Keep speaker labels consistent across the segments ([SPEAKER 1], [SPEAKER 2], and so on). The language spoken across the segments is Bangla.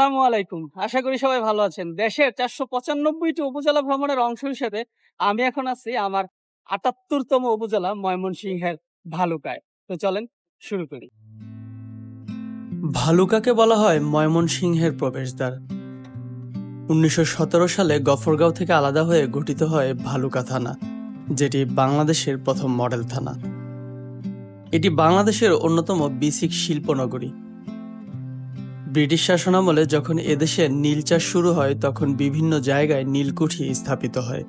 [SPEAKER 1] আসসালামু আলাইকুম। আশা করি সবাই ভালো আছেন। দেশের চারশো পঁচানব্বইটি উপজেলা ভ্রমণের অংশ হিসেবে আমি এখন আছি আমার আটাত্তরতম উপজেলা ময়মনসিংহের ভালুকায়। তো চলেন শুরু করি। ভালুকাকে বলা হয় ময়মনসিংহের প্রবেশদ্বার। উনিশশো সতেরো সালে গফরগাঁও থেকে আলাদা হয়ে গঠিত হয় ভালুকা থানা, যেটি বাংলাদেশের প্রথম মডেল থানা। এটি বাংলাদেশের অন্যতম বিসিক শিল্পনগরী। ব্রিটিশ শাসনামলে যখন এদেশে নীল চাষ শুরু হয়, তখন বিভিন্ন জায়গায় নীলকুঠি স্থাপিত হয়।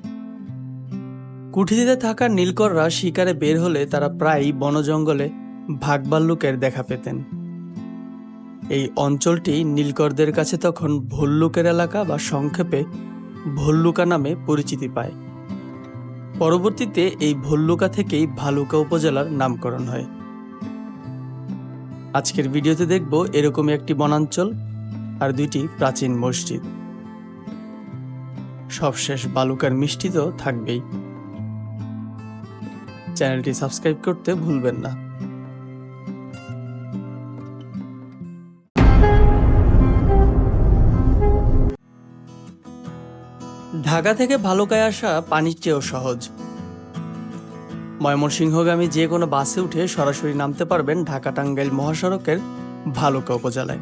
[SPEAKER 1] কুঠিতে থাকা নীলকররা শিকারে বের হলে তারা প্রায়ই বনজঙ্গলে ভাগবাল্লুকের দেখা পেতেন। এই অঞ্চলটি নীলকরদের কাছে তখন ভল্লুকের এলাকা বা সংক্ষেপে ভল্লুকা নামে পরিচিতি পায়। পরবর্তীতে এই ভল্লুকা থেকেই ভালুকা উপজেলার নামকরণ হয়। আজকের ভিডিওতে দেখব এরকমই একটি বনাঞ্চল আর দুইটি প্রাচীন মসজিদ। সবশেষ বালুকার মিষ্টি তো থাকবেই। চ্যানেলটি সাবস্ক্রাইব করতে ভুলবেন না। ঢাকা থেকে ভালুকায় আসা পানির চেয়েও সহজ। ময়মনসিংহগামী যে কোনো বাসে উঠে সরাসরি নামতে পারবেন ঢাকা টাঙ্গাইল মহাসড়কের ভালুকা উপজেলায়।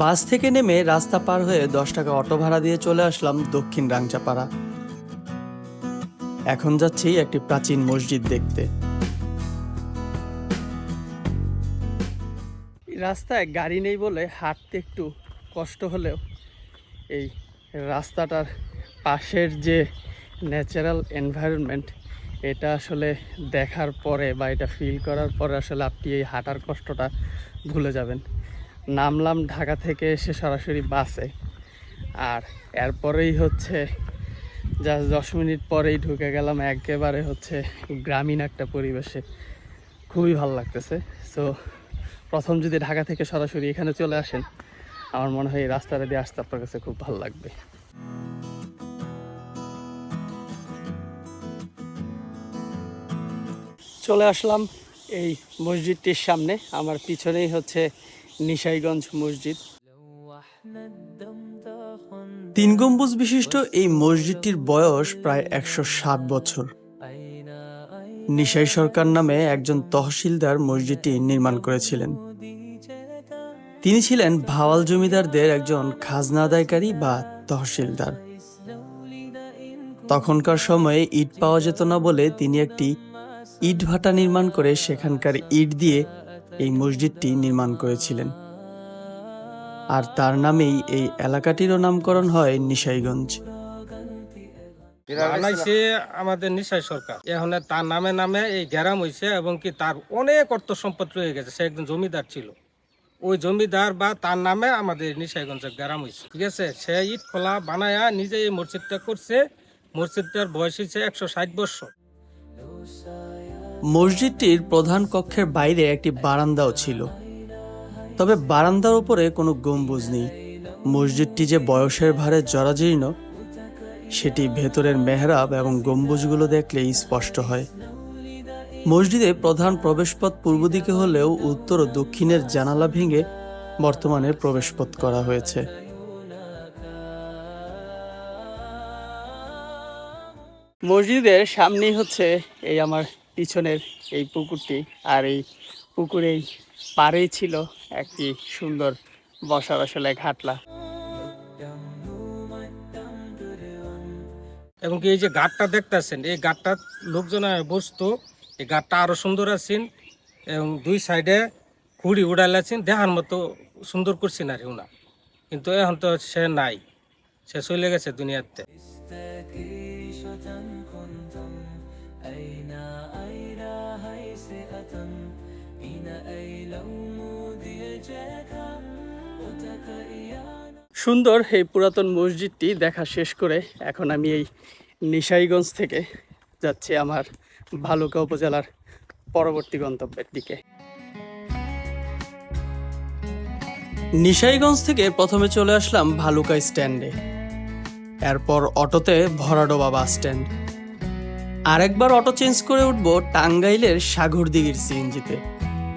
[SPEAKER 1] বাস থেকে নেমে রাস্তা পার হয়ে দশ টাকা অটো ভাড়া দিয়ে চলে আসলাম দক্ষিণ রাংচাপাড়া। এখন যাচ্ছি একটি প্রাচীন মসজিদ দেখতে। রাস্তায় গাড়ি নেই বলে হাঁটতে একটু কষ্ট হলেও এই রাস্তাটার পাশের যে ন্যাচারাল এনভায়রনমেন্ট এটা আসলে দেখার পরে বা এটা ফিল করার পরে আসলে আপনি এই হাঁটার কষ্টটা ভুলে যাবেন। নামলাম ঢাকা থেকে এসে সরাসরি বাসে। আর এরপরেই হচ্ছে জাস্ট দশ মিনিট পরেই ঢুকে গেলাম একেবারে হচ্ছে গ্রামীণ একটা পরিবেশে। খুবই ভালো লাগতেছে। সো প্রথম যদি ঢাকা থেকে সরাসরি এখানে চলে আসেন, আমার মনে হয় এই রাস্তাটা দিয়ে আসতে আপনার কাছে খুব ভালো লাগবে। চলে আসলাম এই মসজিদটির সামনে। আমার পিছনেই হচ্ছে নিশাইগঞ্জ মসজিদ। তিন গম্বুজ বিশিষ্ট এই মসজিদটির বয়স প্রায় একশো সাত বছর। নিশাই সরকার নামে একজন তহসিলদার মসজিদটি নির্মাণ করেছিলেন। তিনি ছিলেন ভাওয়াল জমিদারদের একজন খাজনা আদায়কারী বা তহসিলদার। তখনকার সময়ে ইট পাওয়া যেত না বলে তিনি একটি ইট ভাটা নির্মাণ করে সেখানকার ইট দিয়ে এই মসজিদটি নির্মাণ করেছিলেন। আর তার নামেই এই এলাকাটিরও নামকরণ হয় নিশাইগঞ্জ।
[SPEAKER 2] বানাইছে আমাদের নিশাই সরকার। এখন তার নামে নামে এই গ্যারাম হয়েছে এবং কি তার অনেক অর্থ সম্পদ রয়ে গেছে। সে একজন জমিদার ছিল। ওই জমিদার বা তার নামে আমাদের নিশাইগঞ্জের গ্রাম হয়েছে ঠিক আছে? সে ইট খোলা বানায়া নিজে এই মসজিদটা করছে। মসজিদটার বয়স হয়েছে একশো ষাট বছর।
[SPEAKER 1] মসজিদটির প্রধান কক্ষের বাইরে একটি বারান্দাও ছিল। তবে বারান্দার উপরে কোনো গম্বুজ নেই। মসজিদটি যে বয়সের ভারে জরাজীর্ণ, সেটি ভেতরের মেহরাব এবং গম্বুজগুলো দেখলেই স্পষ্ট হয়। মসজিদে প্রধান প্রবেশপথ পূর্ব দিকে হলেও উত্তর ও দক্ষিণের জানালা ভেঙে বর্তমানে প্রবেশপথ করা হয়েছে। মসজিদের সামনেই হচ্ছে এই আমার পিছনের এই পুকুরটি আর এই পুকুরেই পাড়েই ছিল একটি সুন্দর বসার আসলে ঘাটলা।
[SPEAKER 2] এবং এই যে ঘাটটা দেখতেছেন, এই ঘাটটা লোকজন বসতো, এই ঘাটটা আরও সুন্দর আছেন এবং দুই সাইডে খুঁড়ি উড়াইলাছেন, দেখার মতো সুন্দর করছেন আর না কিন্তু এখন তো সে নাই, সে চলে গেছে দুনিয়াতে।
[SPEAKER 1] সুন্দর এই পুরাতন মসজিদটি দেখা শেষ করে এখন আমি এই নিশাইগঞ্জ থেকে যাচ্ছি আমার ভালুকা উপজেলার পরবর্তী গন্তব্যের দিকে। নিশাইগঞ্জ থেকে প্রথমে চলে আসলাম ভালুকা স্ট্যান্ডে। এরপর অটোতে ভরাডোবা বাস স্ট্যান্ড। আরেকবার অটো চেঞ্জ করে উঠবো টাঙ্গাইলের সাগরদিঘির সিএনজিতে।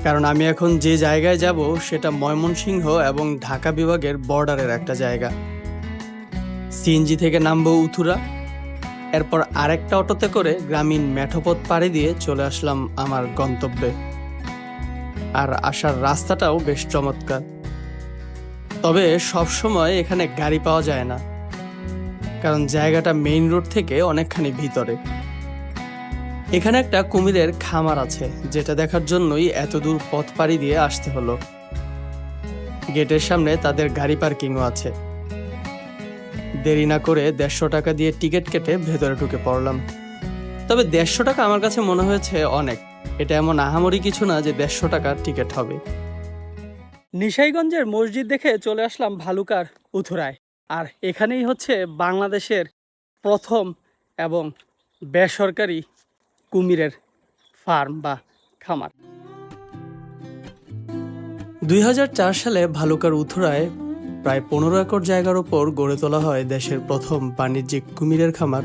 [SPEAKER 1] কারণ আমি এখন যে জায়গায় যাব সেটা ময়মনসিংহ এবং ঢাকা বিভাগের বর্ডারের একটা জায়গা। সিএনজি থেকে নামবো উথুরা। এরপর আরেকটা অটোতে করে গ্রামীণ মেঠোপথ পাড়ি দিয়ে চলে আসলাম আমার গন্তব্যে। আর আসার রাস্তাটাও বেশ চমৎকার। তবে সব সময় এখানে গাড়ি পাওয়া যায় না। কারণ জায়গাটা মেইন রোড থেকে অনেকখানি ভিতরে। এখানে একটা কুমিরের খামার আছে, যেটা দেখার জন্যই এত দূর পথ পাড়ি দিয়ে আসতে হলো। গেটের সামনে তাদের গাড়ি পার্কিংও আছে। দেরি না করে দেড়শো টাকা দিয়ে টিকিট কেটে ভেতরে ঢুকে পড়লাম। তবে দেড়শো টাকা আমার কাছে মনে হয়েছে অনেক। এটা এমন আহামরি কিছু না যে দেড়শো টাকার টিকিট হবে। নিশাইগঞ্জের মসজিদ দেখে চলে আসলাম ভালুকার উথুরায়। আর এখানেই হচ্ছে বাংলাদেশের প্রথম এবং বেসরকারি কুমিরের ফার্ম বা খামার। দুই হাজার চার সালে ভালুকার উথুরায় প্রায় পনেরো একর জায়গার ওপর গড়ে তোলা হয় দেশের প্রথম বাণিজ্যিক কুমিরের খামার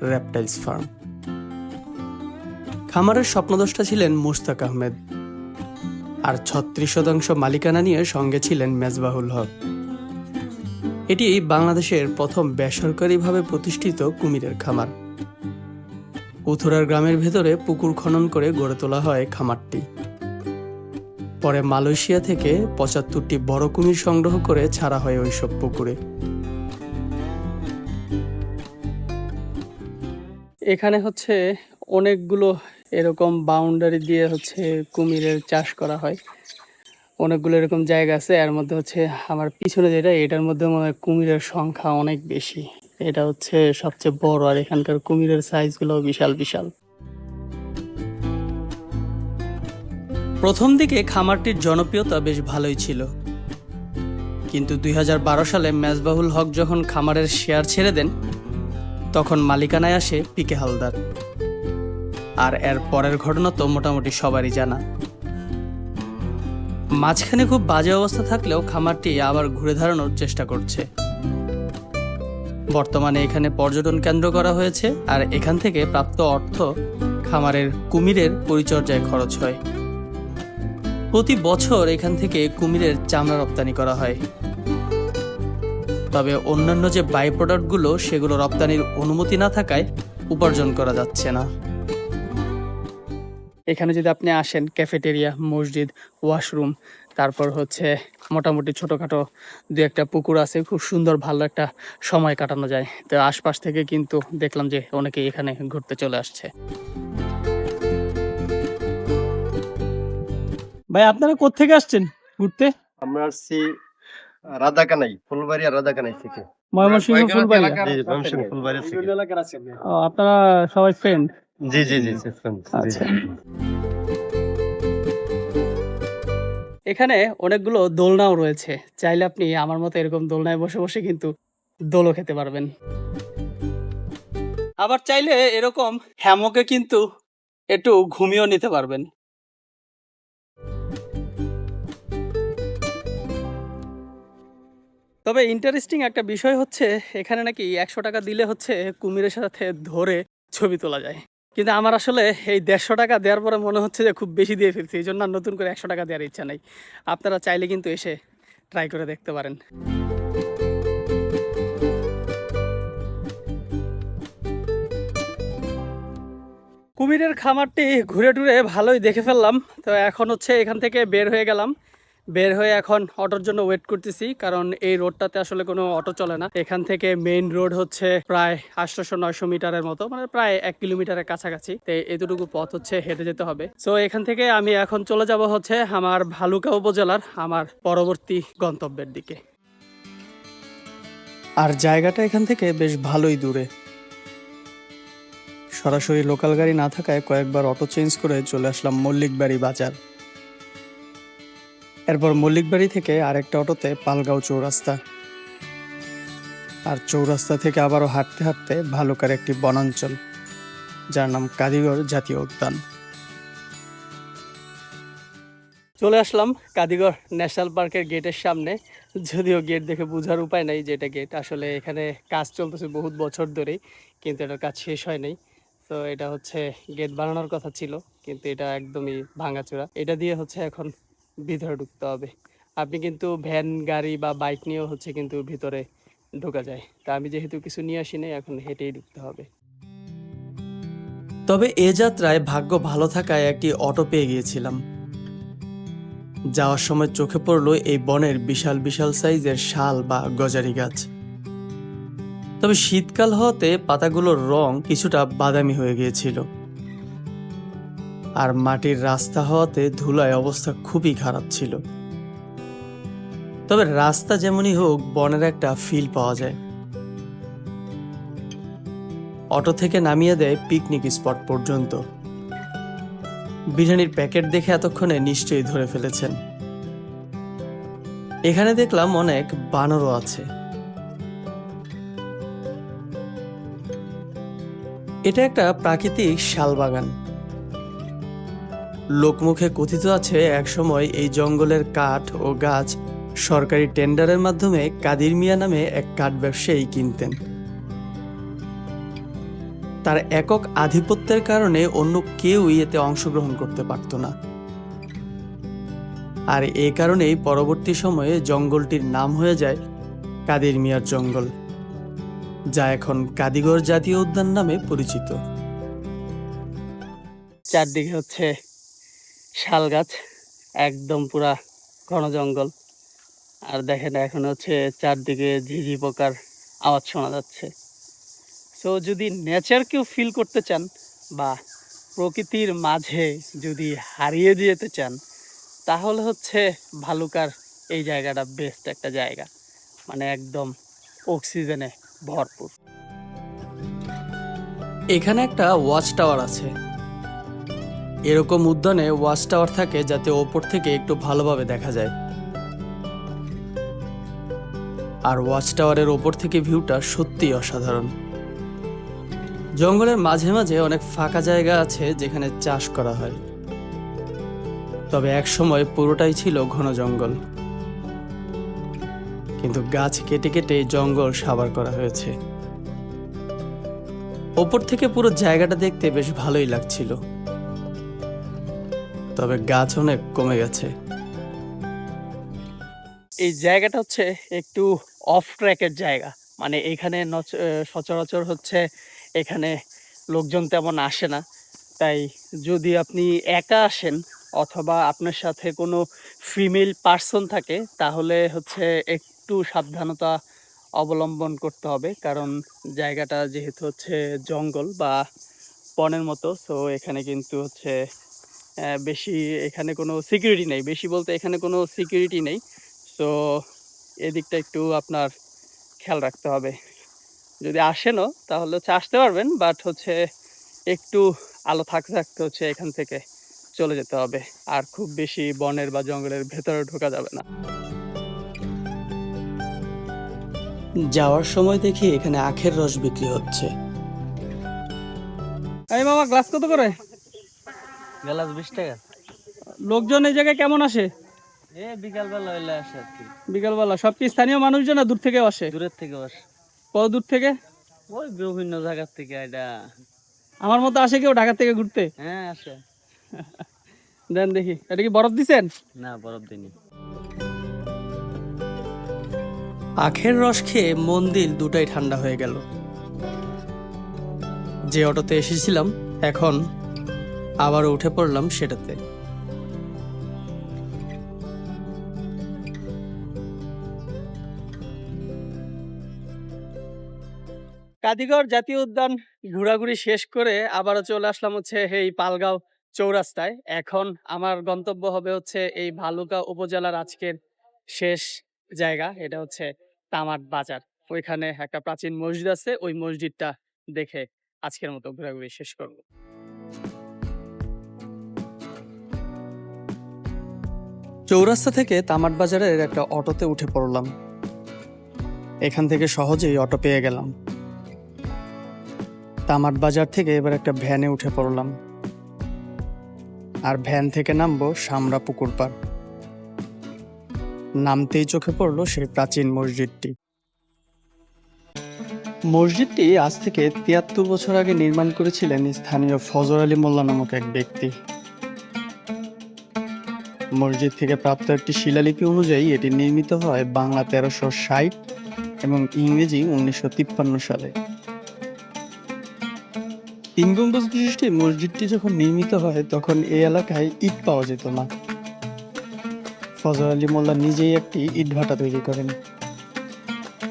[SPEAKER 1] র্যাপটাইলস ফার্ম খামারের স্বপ্নদষ্টা ছিলেন মুস্তাক আহমেদ আর ছত্রিশ শতাংশ মালিকানা নিয়ে সঙ্গে ছিলেন মেজবাহুল হক। এটি বাংলাদেশের প্রথম বেসরকারিভাবে প্রতিষ্ঠিত কুমিরের খামার। উথুরার গ্রামের ভেতরে পুকুর খনন করে গড়ে তোলা হয় খামারটি। পরে মালয়েশিয়া থেকে পঁচাত্তরটি বড় কুমির সংগ্রহ করে ছাড়া হয় ওইসব পুকুরে। এখানে হচ্ছে অনেকগুলো এরকম বাউন্ডারি দিয়ে হচ্ছে কুমিরের চাষ করা হয়। অনেকগুলো এরকম জায়গা আছে, এর মধ্যে হচ্ছে আমার পিছনে যেটা, এটার মধ্যে মনে হয় কুমিরের সংখ্যা অনেক বেশি। এটা হচ্ছে সবচেয়ে বড়, আর এখানকার কুমিরের সাইজগুলো বিশাল বিশাল। প্রথম দিকে খামারটির জনপ্রিয়তা বেশ ভালোই ছিল। কিন্তু দুই হাজার বারো সালে মেজবাহুল হক যখন খামারের শেয়ার ছেড়ে দেন, তখন মালিকানায় আসে পিকে হালদার। আর এর পরের ঘটনা তো মোটামুটি সবারই জানা। মাঝখানে খুব বাজে অবস্থা থাকলেও খামারটি আবার ঘুরে দাঁড়ানোর চেষ্টা করছে। বর্তমানে এখানে পর্যটন কেন্দ্র করা হয়েছে আর এখান থেকে প্রাপ্ত অর্থ খামারের কুমিরের পরিচর্যায় খরচ হয়। প্রতি বছর এখান থেকে কুমিরের চামড়া রপ্তানি করা হয়। তবে অন্যান্য যে বাই প্রোডাক্টগুলো সেগুলো রপ্তানির অনুমতি না থাকায় উপার্জন করা যাচ্ছে না। এখানে যদি আপনি আসেন ক্যাফেটেরিয়া মসজিদ ওয়াশরুম তারপর হচ্ছে মোটামুটি ছোটোখাটো দু একটা পুকুর আছে খুব সুন্দর ভালো একটা সময় কাটানো যায়। তো আশপাশ থেকে কিন্তু দেখলাম যে অনেকে এখানে ঘুরতে চলে আসছে। ভাই আপনারা কোথেকে আসছেন ঘুরতে?
[SPEAKER 3] আমরা আসছি রাধাকানাই ফুলবাড়ি আর রাধাকানাই থেকে।
[SPEAKER 1] ময়মনসিংহ ফুলবাড়ি
[SPEAKER 3] জি ময়মনসিংহ ফুলবাড়ি থেকে।
[SPEAKER 1] ও, আপনারা সবাই ফ্রেন্ড
[SPEAKER 3] জি জি জি জি, জি।
[SPEAKER 1] আচ্ছা। এখানে অনেকগুলো দোলনাও রয়েছে। চাইলে আপনি আমার মতো এরকম দোলনায় বসে বসে কিন্তু দোলও খেতে পারবেন। আবার চাইলে এরকম হ্যামকে কিন্তু একটু ঘুমিয়েও নিতে পারবেন। তবে ইন্টারেস্টিং একটা বিষয় হচ্ছে, এখানে নাকি একশো টাকা দিলে হচ্ছে কুমিরের সাথে ধরে ছবি তোলা যায়। কিন্তু আমার আসলে এই দেড়শো টাকা দেওয়ার পরে মনে হচ্ছে যে খুব বেশি দিয়ে ফেলছি, এই জন্য আর নতুন করে একশো টাকা দেওয়ার ইচ্ছা নেই। আপনারা চাইলে কিন্তু এসে ট্রাই করে দেখতে পারেন। কুমিরের খামারটি ঘুরে টুরে ভালোই দেখে ফেললাম, তো এখন হচ্ছে এখান থেকে বের হয়ে গেলাম। বের হয়ে এখন অটোর জন্য ওয়েট করতেছি, কারণ এই রোডটাতে আসলে কোনো অটো চলে না। এখান থেকে মেইন রোড হচ্ছে প্রায় আটশোশো, নয়শো মিটারের মতো মানে প্রায় এক কিলোমিটারের কাছাকাছি। তো এতটুকু পথ হচ্ছে হেঁটে যেতে হবে। সো এখান থেকে আমি এখন চলে যাব হচ্ছে আমার ভালুকা উপজেলার, আমার পরবর্তী গন্তব্যের দিকে। আর জায়গাটা এখান থেকে বেশ ভালোই দূরে। সরাসরি লোকাল গাড়ি না থাকায় কয়েকবার অটো চেঞ্জ করে চলে আসলাম মল্লিকবাড়ি বাজার। এরপর মল্লিকবাড়ি থেকে আরেকটা অটোতে পালগাঁও চৌরাস্তা। আর চৌরাস্তা থেকে আবারও হাঁটতে হাঁটতে ভালুকার একটি বনাঞ্চল, যার নাম কাদিগড় জাতীয় উদ্যান। চলে আসলাম কাদিগড় ন্যাশনাল পার্কের গেটের সামনে। যদিও গেট দেখে বোঝার উপায় নাই যে এটা গেট। আসলে এখানে কাজ চলতেছে বহুত বছর ধরেই, কিন্তু এটার কাজ শেষ হয় নাই। তো এটা হচ্ছে গেট বানানোর কথা ছিল, কিন্তু এটা একদমই ভাঙাচোরা। এটা দিয়ে হচ্ছে এখন ভিতরে ঢুকতে হবে। আপনি কিন্তু ভ্যান, গাড়ি বা বাইক নিয়েও হচ্ছে কিন্তু ভিতরে ঢোকা যায়। তা আমি যেহেতু কিছু নিয়ে আসিনি এখন হেঁটেই ঢুকতে হবে। তবে এ যাত্রায় ভাগ্য ভালো থাকায় একটি অটো পেয়ে গিয়েছিলাম। যাওয়ার সময় চোখে পড়ল এই বনের বিশাল বিশাল সাইজের শাল বা গজারি গাছ। তবে শীতকাল হওয়াতে পাতাগুলোর রং কিছুটা বাদামি হয়ে গিয়েছিল। আর মাটির রাস্তা হওয়াতে ধুলায় অবস্থা খুবই খারাপ ছিল। তবে রাস্তা যেমনই হোক, বনের একটা ফিল পাওয়া যায়। অটো থেকে নামিয়ে দেয় পিকনিক স্পট পর্যন্ত। বিরিয়ানির প্যাকেট দেখে এতক্ষণে নিশ্চয়ই ধরে ফেলেছেন। এখানে দেখলাম অনেক বানরও আছে। এটা একটা প্রাকৃতিক শালবাগান। লোকমুখে কথিত আছে একসময় এই জঙ্গলের কাঠ ও গাছ সরকারি টেন্ডারের মাধ্যমে কাদির মিয়া নামে এক কাঠ ব্যবসায়ী কিনতেন। তার একক আধিপত্যের কারণে অন্য কেউই এতে অংশগ্রহণ করতে পারত না। আর এই কারণেই পরবর্তী সময়ে জঙ্গলটির নাম হয়ে যায় কাদির মিয়ার জঙ্গল, যা এখন কাদিগড় জাতীয় উদ্যান নামে পরিচিত। চারদিকে হচ্ছে শাল গাছ, একদম পুরা ঘন জঙ্গল। আর দেখেন এখন হচ্ছে চারদিকে ঝিঝি পোকার আওয়াজ শোনা যাচ্ছে। তো যদি নেচারকেও ফিল করতে চান বা প্রকৃতির মাঝে যদি হারিয়ে যেতে চান, তাহলে হচ্ছে ভালুকার এই জায়গাটা বেস্ট একটা জায়গা। মানে একদম অক্সিজেনে ভরপুর। এখানে একটা ওয়াচ টাওয়ার আছে। এরকম উদ্যানে ওয়াচ টাওয়ার থাকে যাতে ওপর থেকে একটু ভালোভাবে দেখা যায়। আর ওয়াচ টাওয়ারের ওপর থেকে ভিউটা সত্যিই অসাধারণ। জঙ্গলের মাঝে মাঝে অনেক ফাঁকা জায়গা আছে যেখানে চাষ করা হয়। তবে এক সময় পুরোটাই ছিল ঘন জঙ্গল। কিন্তু গাছ কেটে কেটে জঙ্গল সাবার করা হয়েছে। ওপর থেকে পুরো জায়গাটা দেখতে বেশ ভালোই লাগছিল। তবে গাছ অনেক কমে গেছে। এই জায়গাটা হচ্ছে একটু অফ ট্র্যাকের জায়গা। মানে এখানে সচরাচর হচ্ছে এখানে লোকজন তেমন আসে না। তাই যদি আপনি একা আসেন অথবা আপনার সাথে কোনো ফিমেল পার্সন থাকে, তাহলে হচ্ছে একটু সাবধানতা অবলম্বন করতে হবে। কারণ জায়গাটা যেহেতু হচ্ছে জঙ্গল বা বনের মতো তো এখানে কিন্তু হচ্ছে বেশি এখানে কোনো সিকিউরিটি নেই। বেশি বলতে এখানে কোনো সিকিউরিটি নেই। তো এদিকটা একটু আপনার খেয়াল রাখতে হবে। যদি আসেনও তাহলে হচ্ছে আসতে পারবেন বাট হচ্ছে একটু আলো থাকতে থাকতে হচ্ছে এখান থেকে চলে যেতে হবে। আর খুব বেশি বনের বা জঙ্গলের ভেতরে ঢোকা যাবে না। যাওয়ার সময় দেখি এখানে আখের রস বিক্রি হচ্ছে।
[SPEAKER 4] এই মামা গ্লাস কত করে?
[SPEAKER 1] গ্লাস বিশ টাকা।
[SPEAKER 4] লোকজন এই জায়গায় কেমন আসে?
[SPEAKER 1] এ বিকালবেলা হইলে আসে আর কি।
[SPEAKER 4] বিকালবেলা সব কি স্থানীয় মানুষজন না দূর থেকে আসে?
[SPEAKER 1] দূরের থেকে আসে।
[SPEAKER 4] কত দূর থেকে?
[SPEAKER 1] ওই বিভিন্ন জায়গার থেকে এটা।
[SPEAKER 4] আমার মতো আসে কেউ ঢাকা থেকে ঘুরতে?
[SPEAKER 1] হ্যাঁ আসে।
[SPEAKER 4] দেন দেখি এটা কি বরফ দিছেন?
[SPEAKER 1] না বরফ দিনই আখের রস খেয়ে মন দিল দুটাই ঠান্ডা হয়ে গেল। যে অটোতে এসেছিলাম এখন আবার উঠে পড়লাম সেটাতে। কাদিগড় জাতীয় উদ্যান ঘোরাঘুরি শেষ করে আবারও চলে আসলাম হচ্ছে এই পালগাঁও চৌরাস্তায়। এখন আমার গন্তব্য হবে হচ্ছে এই ভালুকা উপজেলার আজকের শেষ জায়গা, এটা হচ্ছে তামাট বাজার। ওইখানে একটা প্রাচীন মসজিদ আছে, ওই মসজিদটা দেখে আজকের মতো ঘোরাঘুরি শেষ করব। চৌরাস্তা থেকে তামাট বাজারের একটা অটোতে উঠে পড়লাম। এখান থেকে সহজেই অটো পেয়ে গেলাম। তামাট বাজার থেকে এবার একটা ভ্যানে উঠে পড়লাম। আর ভ্যান থেকে নামবো সামরা পুকুর পাড়। নামতেই চোখে পড়ল সেই প্রাচীন মসজিদটি।
[SPEAKER 5] মসজিদটি আজ থেকে তিয়াত্তর বছর আগে নির্মাণ করেছিলেন স্থানীয় ফজর আলী মোল্লা নামক এক ব্যক্তি। মসজিদ থেকে প্রাপ্ত একটি শিলালিপি অনুযায়ী এটি নির্মিত হয় বাংলা তেরোশো ষাট এবং ইংরেজি উনিশশো তিপ্পান্ন সালে। তিন গম্বুজ বিশিষ্ট মসজিদটি যখন নির্মিত হয়, তখন এই এলাকায় ইট পাওয়া যেত না। ফজর আলী মোল্লা নিজেই একটি ইটভাটা তৈরি করেন।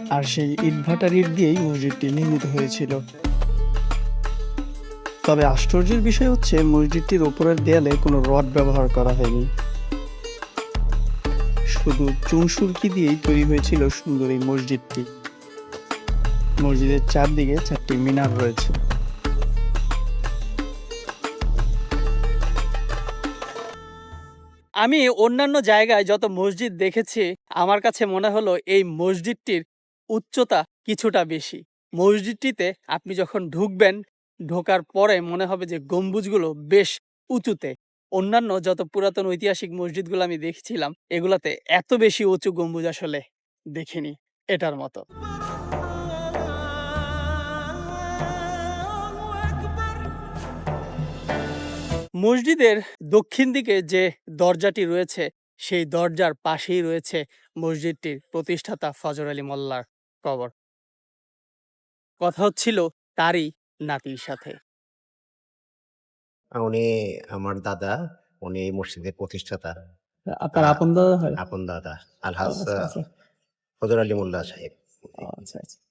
[SPEAKER 5] আর সেই ইটভাটার ইট দিয়েই মসজিদটি নির্মিত হয়েছিল। তবে আশ্চর্যের বিষয় হচ্ছে, মসজিদটির ওপরের দেয়ালে কোনো রড ব্যবহার করা হয়নি। শুধু চুনসুরকি দিয়েই তৈরি হয়েছিল সুন্দর এই মসজিদটি। মসজিদের চারদিকে চারটি মিনার রয়েছে।
[SPEAKER 1] আমি অন্যান্য জায়গায় যত মসজিদ দেখেছি, আমার কাছে মনে হলো এই মসজিদটির উচ্চতা কিছুটা বেশি। মসজিদটিতে আপনি যখন ঢুকবেন, ঢোকার পরে মনে হবে যে গম্বুজগুলো বেশ উঁচুতে। অন্যান্য যত পুরাতন ঐতিহাসিক মসজিদগুলো আমি দেখছিলাম, এগুলাতে এত বেশি উঁচু গম্বুজ আসলে দেখিনি, এটার মতো। মসজিদের দক্ষিণ দিকে যে দরজাটি রয়েছে, সেই দরজার পাশেই রয়েছে মসজিদটির প্রতিষ্ঠাতা ফজর আলী মোল্লার কবর। কথা হচ্ছিল তারই নাতির সাথে।
[SPEAKER 6] উনি আমার দাদা উনি এই মসজিদের প্রতিষ্ঠাতা।
[SPEAKER 5] আপনার আপন দাদা হয়?
[SPEAKER 6] আপন দাদা আলহাজ
[SPEAKER 5] আচ্ছা, আচ্ছা।
[SPEAKER 6] ফজর আলী মোল্লা সাহেব।
[SPEAKER 5] আচ্ছা আচ্ছা।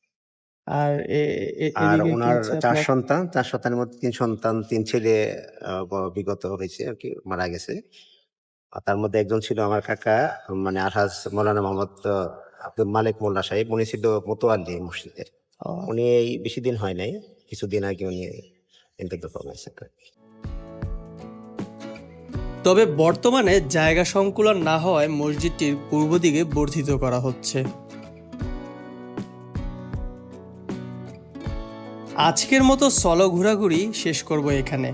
[SPEAKER 5] আর এ- এ-
[SPEAKER 6] আর
[SPEAKER 5] এদিকে কি
[SPEAKER 6] ওনার
[SPEAKER 5] হচ্ছে
[SPEAKER 6] চার
[SPEAKER 5] আপনার?
[SPEAKER 6] সন্তান চার সন্তানের মধ্যে তিন সন্তান তিন ছেলে ব- বিগত হয়েছে আর কি মারা গেছে। তার মধ্যে একজন ছিল আমার কাকা মানে আলহাজ মৌলানা মোহাম্মদ আব্দুল মালিক মোল্লা সাহেব উনি ছিল মোতোয়াল্লি মসজিদের।
[SPEAKER 5] ও,
[SPEAKER 6] উনি এই বেশি দিন হয় নাই কিছুদিন আগে উনি ইন্তেকাল করেছেন
[SPEAKER 5] তবে বর্তমানে জায়গা সংকুলন না হওয়ায় মসজিদটির পূর্ব দিকে বর্ধিত করা হচ্ছে। আজকের মতো সলো ঘোরাঘুরি শেষ করব এখানে।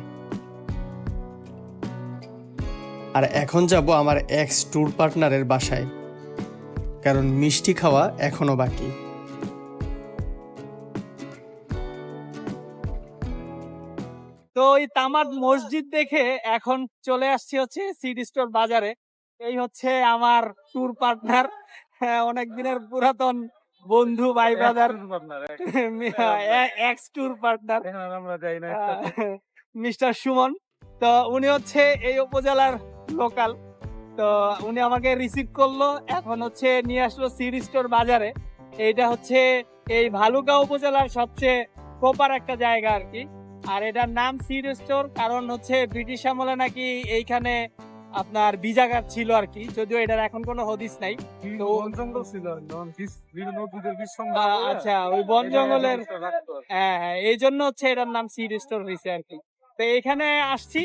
[SPEAKER 5] আর এখন যাব আমার এক্স ট্যুর পার্টনারের বাসায়, কারণ মিষ্টি খাওয়া এখনও বাকি।
[SPEAKER 1] তো ওই তামাদ মসজিদ দেখে এখন চলে আসছি হচ্ছে সিটি স্টোর বাজারে। এই হচ্ছে আমার ট্যুর পার্টনার অনেক দিনের পুরাতন বন্ধু ভাই ব্রাদার এক্স ট্যুর পার্টনার
[SPEAKER 7] আমরা যাই না
[SPEAKER 1] মিস্টার সুমন। তো উনি হচ্ছে এই উপজেলার লোকাল তো উনি আমাকে রিসিভ করল এখন হচ্ছে নিয়ে আসলো সিডি স্টোর বাজারে। এইটা হচ্ছে এই ভালুকা উপজেলার সবচেয়ে প্রপার একটা জায়গা আর কি। আর এটার নাম সিড স্টোর কারণ হচ্ছে ব্রিটিশ আমলে নাকি এইখানে আপনার বিজাগার ছিল আর কি যদিও এটার এখন কোনো হদিস নাই। তো
[SPEAKER 7] জঙ্গল ছিল
[SPEAKER 1] আচ্ছা ওই বন জঙ্গলের হ্যাঁ হ্যাঁ এই জন্য হচ্ছে এটার নাম সিড স্টোর হয়েছে আর কি। তো এখানে আসছি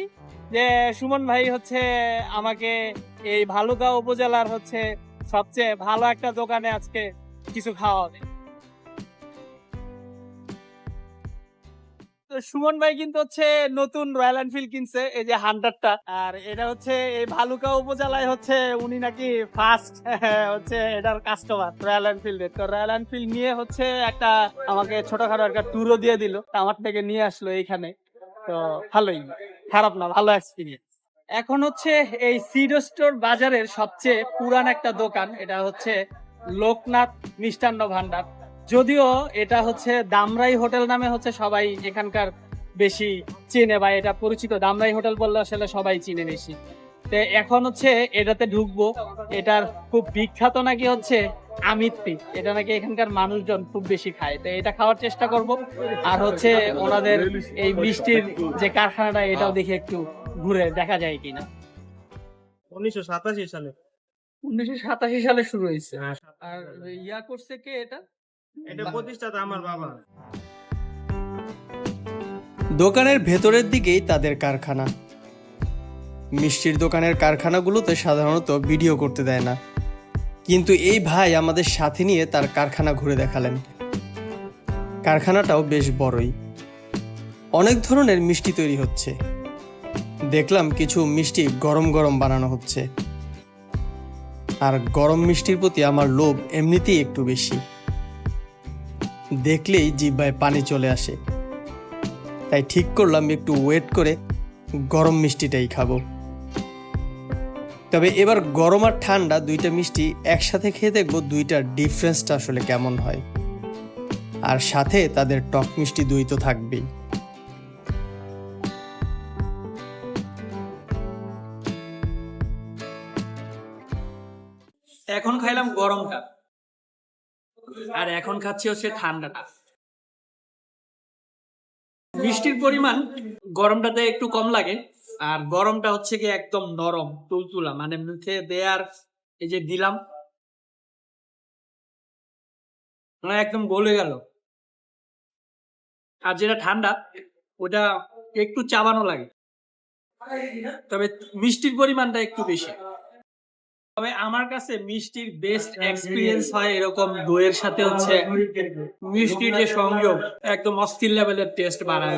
[SPEAKER 1] যে সুমন ভাই হচ্ছে আমাকে এই ভালুকা উপজেলার হচ্ছে সবচেয়ে ভালো একটা দোকানে আজকে কিছু খাওয়াবে। তো সুমন ভাই কিন্তু হচ্ছে নতুন রয়্যাল এনফিল্ড কিনছে, এই যে হান্ড্রেডটা আর এটা হচ্ছে এই ভালুকা উপজেলায় হচ্ছে উনি নাকি ফার্স্ট হচ্ছে এটার কাস্টমার রয়্যাল এনফিল্ডের তো রয়্যাল এনফিল্ড নিয়ে হচ্ছে একটা আমাকে ছোটখাটো একটা ট্যুরও দিয়ে দিল, আমার থেকে নিয়ে আসলো এইখানে। তো ভালোই, খারাপ না, ভালো এক্সপিরিয়েন্স এখন হচ্ছে এই সিডো স্টোর বাজারের সবচেয়ে পুরান একটা দোকান, এটা হচ্ছে লোকনাথ মিষ্টান্ন ভান্ডার। যদিও এটা হচ্ছে দামরাই হোটেল নামে হচ্ছে সবাই এখানকার বেশি চেনে বা এটা পরিচিত। দামরাই হোটেল বললে আসলে সবাই চিনে বেশি। তো এখন হচ্ছে এটাতে ঢুকবো। এটার খুব বিখ্যাত নাকি হচ্ছে আমিত্তি। এটা নাকি এখানকার মানুষজন খুব বেশি খায়। তো এটা খাওয়ার চেষ্টা করব। আর হচ্ছে ওনাদের এই মিষ্টির যে কারখানাটা এটাও দেখে একটু ঘুরে দেখা যায় কিনা।
[SPEAKER 7] উনিশশো সাতাশি সালে।
[SPEAKER 1] উনিশশো সাতাশি সালে শুরু হয়েছে।
[SPEAKER 7] হ্যাঁ,
[SPEAKER 1] আর ইয়া করছে কে এটা?
[SPEAKER 7] এটা প্রতিষ্ঠাতা আমার বাবা।
[SPEAKER 5] দোকানের ভেতরের দিকেই তাদের কারখানা। মিষ্টির দোকানের কারখানাগুলোতে সাধারণত ভিডিও করতে দেয় না। কিন্তু এই ভাই আমাদের সাথে নিয়ে তার কারখানা ঘুরে দেখালেন। কারখানাটাও বেশ বড়ই। অনেক ধরনের মিষ্টি তৈরি হচ্ছে। দেখলাম কিছু মিষ্টি গরম গরম বানানো হচ্ছে। আর গরম মিষ্টির প্রতি আমার লোভ এমনিতেই একটু বেশি।
[SPEAKER 8] দেখলেই জিব্বায় পানি চলে আসে। তাই ঠিক করলাম একটু ওয়েট করে গরম মিষ্টিটাই খাব। তবে এবার গরম আর ঠান্ডা দুইটা মিষ্টি একসাথে খেয়ে দেখব দুইটার ডিফারেন্সটা আসলে কেমন হয়। আর সাথে তাদের টক মিষ্টি দুই তো থাকবেই।
[SPEAKER 1] এখন খাইলাম গরমটা আর এখন খাচ্ছি হচ্ছে ঠান্ডাটা। মিষ্টির পরিমাণ গরমটাতে একটু কম লাগে আর গরমটা হচ্ছে কি একদম নরম তুলতুলা মানে মুখে দেয়ার এই যে দিলাম মানে একদম গলে গেল। আর যেটা ঠান্ডা ওটা একটু চাবানো লাগে। তবে মিষ্টির পরিমাণটা একটু বেশি। তবে আমার কাছে মিষ্টির বেস্ট এক্সপিরিয়েন্স হয় এরকম দইয়ের সাথে হচ্ছে মিষ্টির যে সংযোগ একদম অস্থির লেভেলের টেস্ট বাড়ায়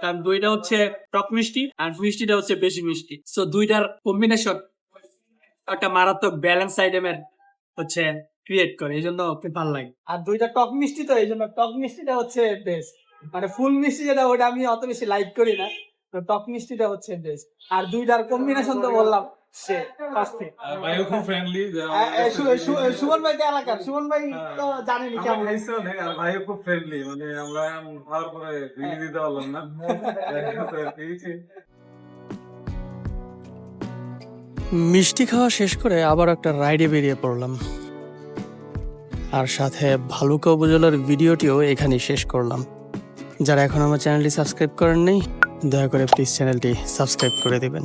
[SPEAKER 1] কারণ দইটা হচ্ছে টক মিষ্টি আর মিষ্টিটা হচ্ছে বেশি মিষ্টি। সো দুইটার কম্বিনেশন একটা মারাত্মক ব্যালেন্স আইটেমের হচ্ছে ক্রিয়েট করে। এই জন্য ভালো লাগে। আর দুইটা টক মিষ্টি তো এই জন্য টক মিষ্টিটা হচ্ছে বেস্ট মানে ফুল মিষ্টি যেটা ওটা আমি অত বেশি লাইক করি না। টক মিষ্টিটা হচ্ছে বেস্ট আর দুইটার কম্বিনেশন তো বললাম।
[SPEAKER 7] ফ্রেন্ডলি
[SPEAKER 1] সুমন ভাই এলাকার সুমন ভাই তো জানেনি কেমন।
[SPEAKER 7] বায়োকো ফ্রেন্ডলি মানে আমরা খাওয়ার পরে রিলি দিতে পারলাম না।
[SPEAKER 8] মিষ্টি খাওয়া শেষ করে আবার একটা রাইডে বেরিয়ে পড়লাম। আর সাথে ভালুকা উপজেলার ভিডিওটিও এখানেই শেষ করলাম। যারা এখন আমার চ্যানেলটি সাবস্ক্রাইব করেন করেননি দয়া করে প্লিজ চ্যানেলটি সাবস্ক্রাইব করে দিবেন।